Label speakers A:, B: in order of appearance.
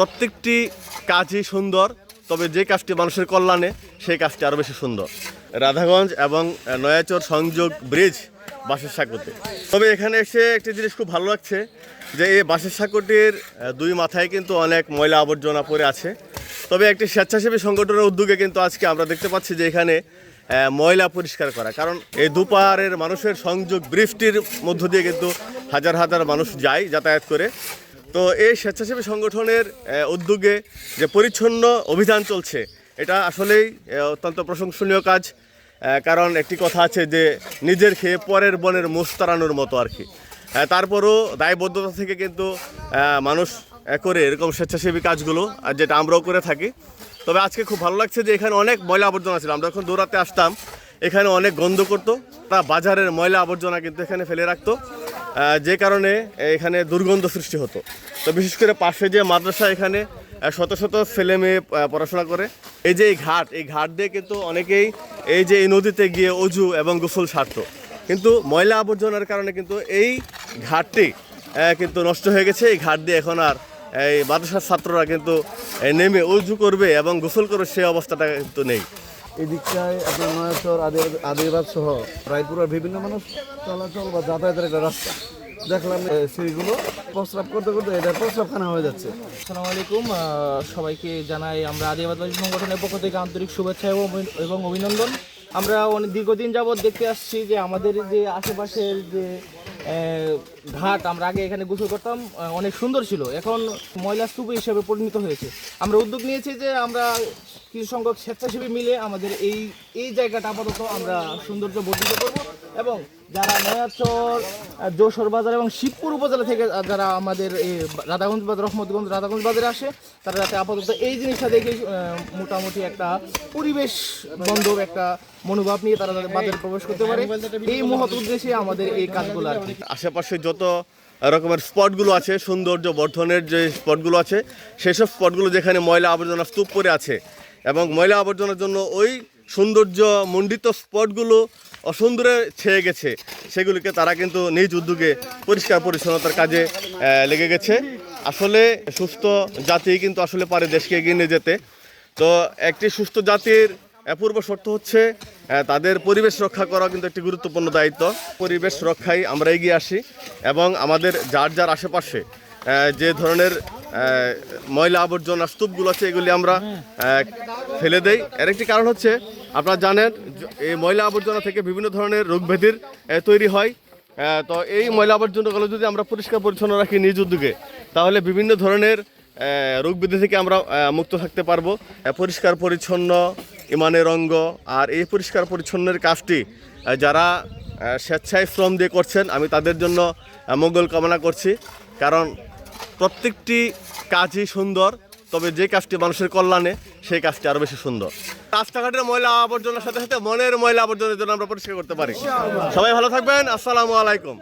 A: প্রত্যেকটি কাজই সুন্দর, তবে যে কাজটি মানুষের কল্যাণে, সেই কাজটি আরও বেশি সুন্দর। রাধাগঞ্জ এবং নয়াচর সংযোগ ব্রিজ বাসের সাঁকোতে তবে এখানে এসে একটি জিনিস খুব ভালো লাগছে, যে এই বাসের সাঁকোটির দুই মাথায় কিন্তু অনেক ময়লা আবর্জনা পড়ে আছে। তবে একটি স্বেচ্ছাসেবী সংগঠনের উদ্যোগে কিন্তু আজকে আমরা দেখতে পাচ্ছি যে এখানে ময়লা পরিষ্কার করা। কারণ এই দুপারের মানুষের সংযোগ বৃষ্টির মধ্য দিয়ে কিন্তু হাজার হাজার মানুষ যায় যাতায়াত করে। তো এই স্বেচ্ছাসেবী সংগঠনের উদ্যোগে যে পরিচ্ছন্ন অভিযান চলছে, এটা আসলেই অত্যন্ত প্রশংসনীয় কাজ। কারণ একটি কথা আছে যে, নিজের খেয়ে পরের বনের মোষ তাড়ানোর মতো আর কি। তারপরও দায়বদ্ধতা থেকে কিন্তু মানুষ করে এরকম স্বেচ্ছাসেবী কাজগুলো, আর যেটা আমরাও করে থাকি। তবে আজকে খুব ভালো লাগছে যে, এখানে অনেক ময়লা আবর্জনা ছিল। আমরা যখন দৌড়াতে আসতাম, এখানে অনেক গন্ধ করতো। তা বাজারের ময়লা আবর্জনা কিন্তু এখানে ফেলে রাখতো। যে কারণে এখানে দুর্গন্ধ সৃষ্টি হতো। তো বিশেষ করে পাশে যে মাদ্রাসা এখানে শত শত ছেলে মেয়ে পড়াশোনা করে, এই যে এই ঘাট এই ঘাট দিয়ে কিন্তু অনেকেই এই যে এই নদীতে গিয়ে অজু এবং গোসল সারতো। কিন্তু ময়লা আবর্জনার কারণে কিন্তু এই ঘাটটি কিন্তু নষ্ট হয়ে গেছে। এই ঘাট দিয়ে এখন আর, এই মাদ্রাসার ছাত্ররা কিন্তু নেমে উজু করবে এবং গোসল করবে সেই অবস্থাটা কিন্তু নেই।
B: এই দিকটায় আপনার নয়াচর আদি- আদিবাদ সহ রায়পুরের বিভিন্ন মানুষ চলাচল বা যাতায়াতের একটা রাস্তা। দেখলাম সিঁড়িগুলো প্রস্রাব করতে করতে এটা প্রস্রাবখানা হয়ে যাচ্ছে।
C: আসসালামু আলাইকুম সবাইকে জানাই আমরা আদিবাসী সংগঠনের পক্ষ থেকে আন্তরিক শুভেচ্ছা এবং অভিনন্দন। আমরা অনেক দীর্ঘদিন যাবৎ দেখতে আসছি যে আমাদের যে আশেপাশের যে ঘাট আমরা আগে এখানে গোসল করতাম অনেক সুন্দর ছিল। এখন ময়লা স্তূপ হিসেবে পরিণত হয়েছে। আমরা উদ্যোগ নিয়েছি যে আমরা কিছু সংখ্যক স্বেচ্ছাসেবী মিলে আমাদের এই এই জায়গাটা আপাতত আমরা সৌন্দর্য বর্ধিত করব এবং যারা নয়াচর, যশোর বাজার এবং শিবপুর উপজেলা থেকে যারা আমাদের এই রাধাগঞ্জ বাজার, রহমতগঞ্জ, রাধাগঞ্জ বাজারে আসে, তারা যাতে আপাতত এই জিনিসটা দেখে মোটামুটি একটা পরিবেশ বান্ধব একটা মনোভাব নিয়ে তারা বাজারে প্রবেশ করতে পারে। এই মহৎ উদ্দেশ্যে আমাদের এই কাজগুলো আর
A: আশেপাশে যত রকমের স্পটগুলো আছে, সৌন্দর্য বর্ধনের যে স্পটগুলো আছে, সেসব স্পটগুলো যেখানে ময়লা আবর্জনা স্তূপ করে আছে এবং ময়লা আবর্জনার জন্য ওই সৌন্দর্য মণ্ডিত স্পটগুলো অসুন্দরে ছেয়ে গেছে, সেগুলিকে তারা কিন্তু নিজ উদ্যোগে পরিষ্কার পরিচ্ছন্নতার কাজে লেগে গেছে। আসলে সুস্থ জাতি কিন্তু আসলে পারে দেশকে এগিয়ে নিয়ে যেতে। তো একটি সুস্থ জাতির অপূর্ব শর্ত হচ্ছে তাদের পরিবেশ রক্ষা করা কিন্তু একটি গুরুত্বপূর্ণ দায়িত্ব। পরিবেশ রক্ষায় আমরা এগিয়ে আসি এবং আমাদের যার যার আশেপাশে যে ধরনের ময়লা আবর্জনা স্তূপগুলো আছে এগুলি আমরা ফেলে দেই। এর একটি কারণ হচ্ছে আপনারা জানেন এই ময়লা আবর্জনা থেকে বিভিন্ন ধরনের রোগ ব্যাধির তৈরি হয়। তো এই ময়লা আবর্জনাগুলো যদি আমরা পরিষ্কার পরিচ্ছন্ন রাখি নিজ উদ্যোগে তাহলে বিভিন্ন ধরনের আহ, রোগ ব্যাধি থেকে আমরা মুক্ত থাকতে পারব। পরিষ্কার পরিচ্ছন্ন ইমানের অঙ্গ আর এই পরিষ্কার পরিচ্ছন্নের কাজটি যারা স্বেচ্ছায় শ্রম দিয়ে করছেন, আমি তাদের জন্য মঙ্গল কামনা করছি। কারণ প্রত্যেকটি কাজই সুন্দর, তবে যে কাজটি মানুষের কল্যাণে, সেই কাজটি আরও বেশি সুন্দর। রাস্তাঘাটের ময়লা আবর্জনার সাথে সাথে মনের ময়লা আবর্জনার জন্য আমরা পরিষ্কার করতে পারি। সবাই ভালো থাকবেন, আসসালামু আলাইকুম।